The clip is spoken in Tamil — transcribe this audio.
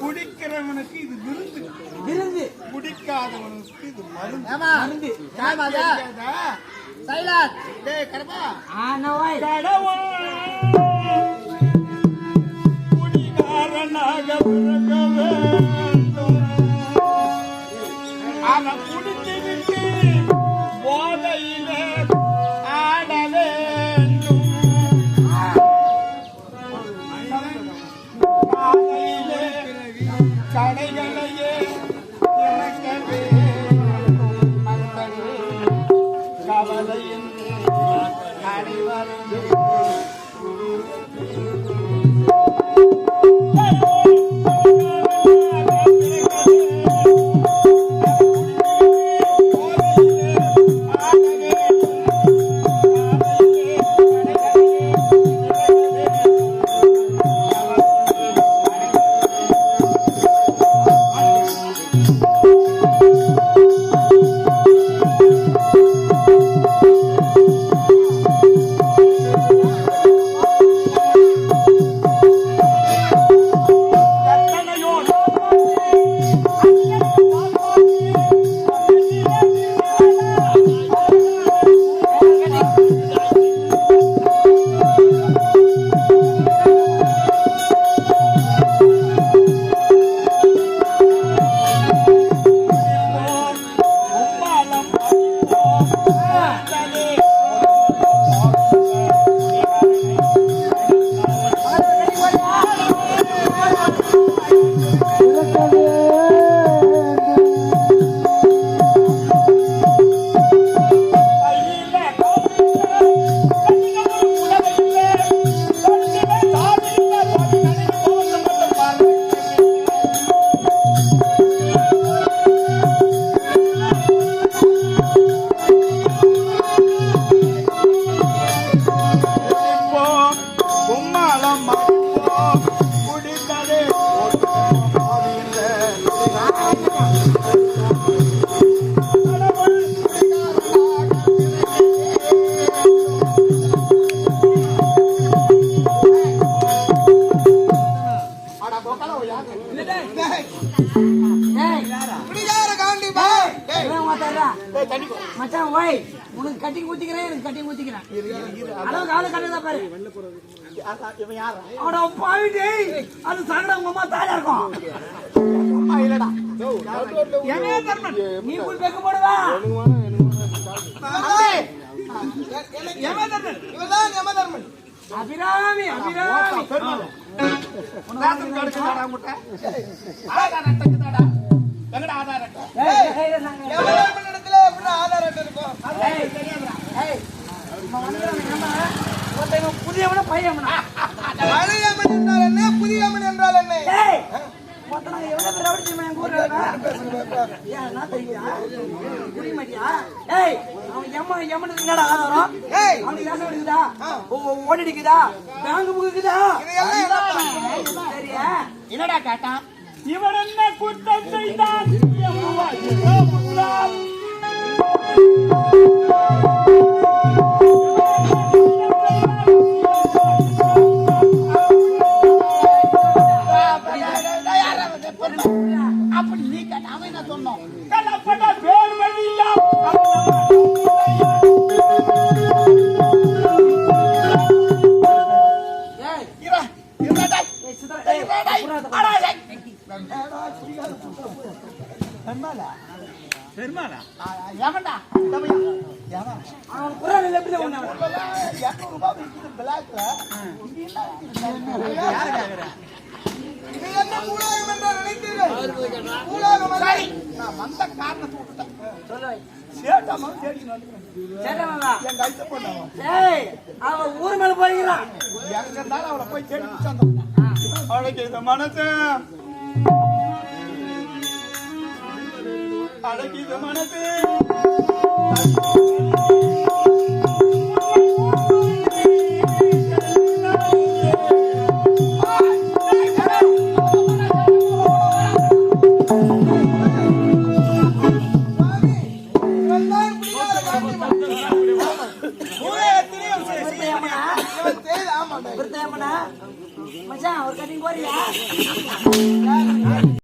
குடிக்கிறவனுக்கு இது விருந்து. விருந்து. குடிக்காதவனுக்கு இது மருந்து. மருந்து? சைலாத். டேய் கருப்பா. ஆனவாய். கடவுள். குடிகாரனாக பிறக்க வேண்டும். அவன் குடித்துவிட்டு போதையிலே ஆட வேண்டும். அனைவரும் மச்சான் ஓய் உனக்கு கட்டிங் ஊத்திக்கிறேன் எனக்கு கட்டிங் ஊத்திக்கிறேன். அளவுக்கு ஆளு கட்டுதா பாரு. அவட பாவிட்டே அது சங்கடம் உங்க அம்மா தாயா இருக்கும். என்ன தர்மன் நீ போய் பெக்க போடுவா. யமதர்மன் இவர்தான் யமதர்மன் அபிராமி அபிராமி. ரேஷன் கார்டு இருக்குதாடா உன்கிட்ட? ஆதார் அட்டை இருக்குதாடா? எங்கடா ஆதார் அட்டை? ஏய், ஏய், ஏய், நாங்க- யமதர்மன் இடத்துல எப்படி ஆதார் அட்டை இருக்கும் ஒருத்தன் புதியவனா பையவனா பழைய யமன் என்றால் என்ன புதிய யமன் என்றால் என்ன எவ்வளவு பேர் தெரியுமா எங்க ஊர்ல இருக்கோம்? ஏன், என்ன தெரியுதா? புரிய மாட்டியா? ஏய், அவன் எம்ம- எம்மனுக்கு என்னடா ஆதாரம்? ஏய். அவனுக்கு? ஓ- ஓ- ஓடி இருக்குதா? பேங்க் புக் இருக்குதா? இதையெல்லாம் என்ன பண்ண? சரியா? என்னடா கேட்டான் இவன் என்ன குற்றம் செய்தான் அப்படி நீ கேட்ட அவன் என்ன சொன்னோம்? கலப்பட பேர் வழியா ஏய், இவன் இவன் டேய். ஏய், சரி, நான் வந்த காரணத்தை விட்டுட்டேன். சொல்லு. சேட்டாமா தேடின்னு வந்துக்கிறேன். சேட்டமாவா? என் கைத்த ஏய், அவன் ஊர் மேல போய்கிறான் எங்க இருந்தாலும் அவளை போய் தேடி அவளுக்கு இந்த மனசு அடக்கி இந்த மனசு மச்சான் ஒரு கட்டிங் போறியா